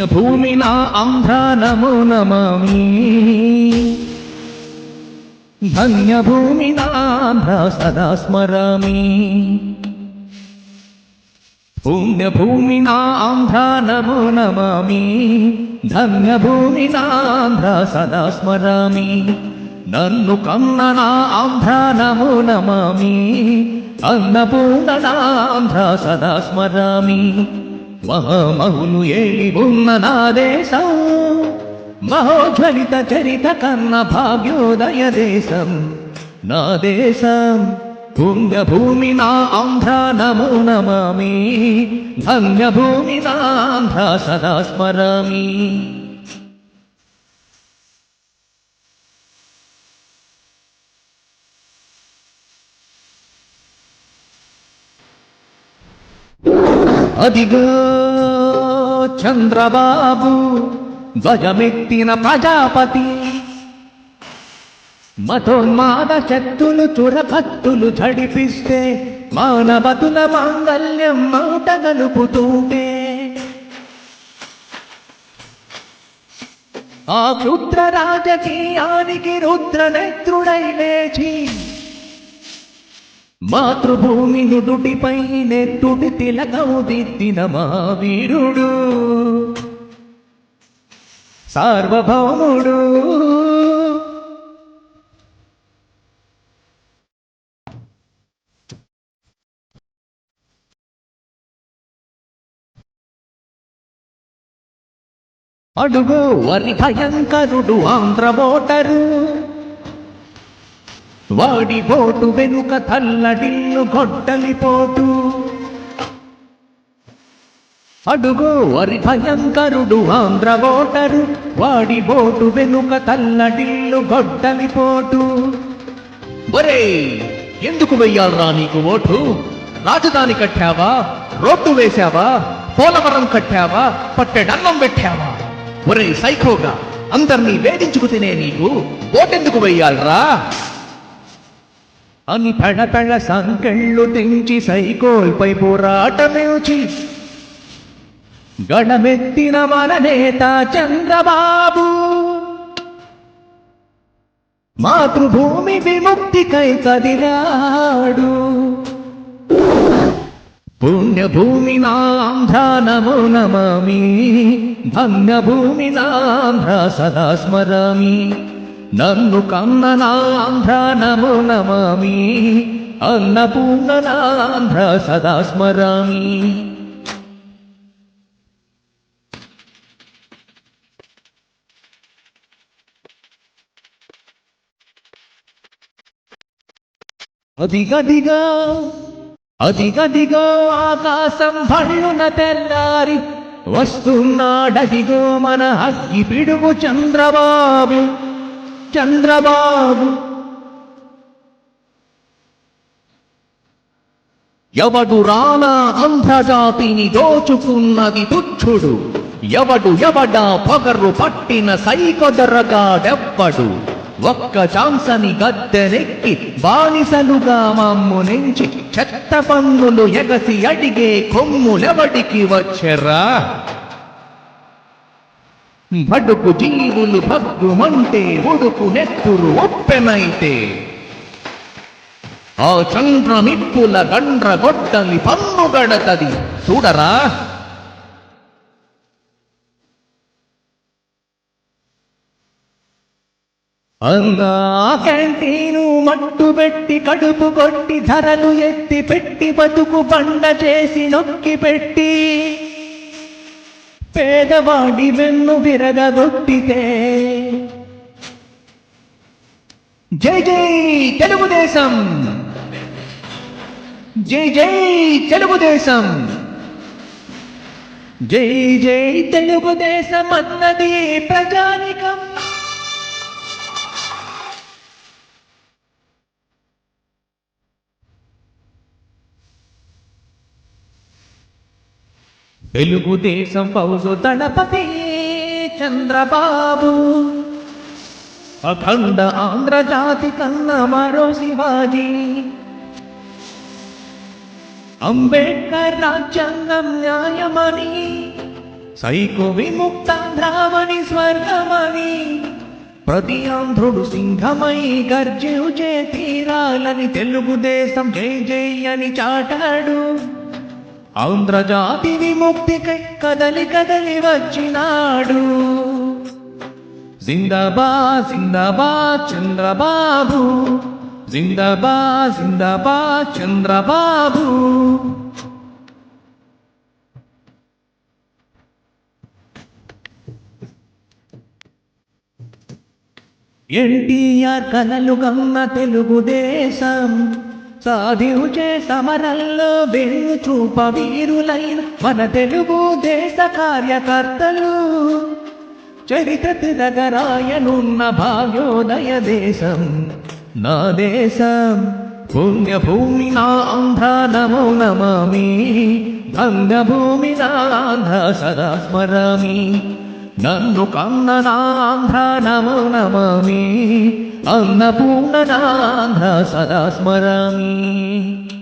పుణ్యభూమి నా ఆంధ్ర నమో నమామి ధన్యభూమి నా సదా స్మరామి. పుణ్యభూమి నా ఆంధ్ర నమో నమామి ధన్యభూమి నా సదా స్మరామి. నన్ను కన్న నా ఆంధ్ర నమో నమామి అన్నపూర్ణ నా సదా స్మరామి. మహామహులు ఏమి ఉన్న నా దేశం మహోజ్వలిత చరిత కన్న భాగ్యోదయ దేశం. నా దేశం పుణ్యభూమి నా ఆంధ్ర నమో నమామి. ధన్యభూమి నా ఆంధ్ర సదా స్మరామి. అదిగా చంద్రబాబు ధ్వజమెత్తిన ప్రజాపతి. మతోన్మాద శక్తులు చురభక్తులు ఝడిపిస్తే మానవతుల మాంగల్యం మాట గలుపుతుంటే. ఆ క్షుద్ర రాజకీయానికి రుద్ర నేత్రుడై లేచి మాతృభూమి నుదుటిపై నెత్తుడి తిలకం దిద్దిన మా వీరుడు. సార్వభౌముడు. అడుగు వరి భయంకరుడు ఆంధ్ర ఓటరు. వాడి పోటు వెనుక తల్లడిల్లు గొడ్డలిపోటు అడుగు వరి భయంకరుడు ఆంధ్ర ఓటరు వాడి బోటు వెనుక తల్లడిల్లు గొడ్డలిపోటు ఒరే ఎందుకు వెయ్యాలరా నీకు ఓటు? రాజధాని కట్టావా? రోడ్డు వేశావా? పోలవరం కట్టావా? పట్టెడన్నం పెట్టావా? ఒరే సైకోగా అందర్నీ వేధించుకు తినే నీకు ఓటెందుకు వెయ్యాలరా? అని పెళపెళ సంకెళ్ళు తెంచి సైకోల్పై పోరాటమేచి గణమెత్తిన మన నేత చంద్రబాబు. మాతృభూమి విముక్తికై కదిలాడు. పుణ్యభూమి నాంధ్రానమో నమామి. ధన్యభూమి నాంధ్ర సదా స్మరామి. నన్ను కన్న నమామి అన్నపూర్ణనాంధ్ర సదా స్మరామి అదిగదిగా అదిగదిగో ఆకాశం భళ్ళున తెల్లారి వస్తున్నాడదిగో మన అగ్గి పిడుగు చంద్రబాబు. చంద్రబాబు. ఎవడు రానా అంధజాతిని దోచుకున్నది తుచ్చుడు. ఎవడు ఎవడా పొగరు పట్టిన సైకొదరగాడెవ్వడు ఒక్క చాంసని గద్దెనెక్కి బానిసలుగా మమ్ము నుంచి చెత్త పన్నులు ఎగసి అడిగే కొమ్ములెవడికి వచ్చెరా? బడుకు జీవులు భగ్గుమంటే ఒడుకు నెత్తురు ఒప్పెనైతే. ఆ చంద్రమిప్పుల గండ్ర గొడ్డలి పన్ను గడతది. చూడరా. క్యాంటీను మట్టు పెట్టి కడుపు కొట్టి ధరలు ఎత్తి పెట్టి బతుకు బండ చేసి నొక్కి పెట్టి పేదవాడి వెన్ను విరగగొట్టితే జై జై తెలుగుదేశం. జై జై తెలుగుదేశం. జై జై తెలుగుదేశం అన్నది ప్రజానికం. తెలుగుదేశం ఫౌజు దళపతి చంద్రబాబు. అఖండ ఆంధ్రజాతి కన్న మరో శివాజీ. అంబేద్కర్ రాజ్యాంగం న్యాయమని సైకో విముక్త ద్రావణి స్వర్గమని ప్రతి ఆంధ్రుడు సింహమై గర్జించే తీరాలని తెలుగుదేశం జై జై అని చాటాడు. ఆంధ్రజాతి విముక్తికై కదలి కదలి వచ్చినాడు. జిందాబా జిందాబా చంద్రబాబు. జిందాబా జిందాబా చంద్రబాబు. ఎన్టీఆర్ కలలు గమ్మ తెలుగుదేశం. సాధించే సమరంలో వెన్ను చూప వీరులైన మన తెలుగు దేశ కార్యకర్తలు చరిత్ర తిరగరాయనున్న భాగ్యోదయ దేశం నా దేశం. పుణ్యభూమి నా అంధ నమో నమామి ధన్యభూమి నా అంధ సదా స్మరామి. नन्दुकं न नमो नमामि। अन्नपूर्णनान्ध्र सदा स्मरामि।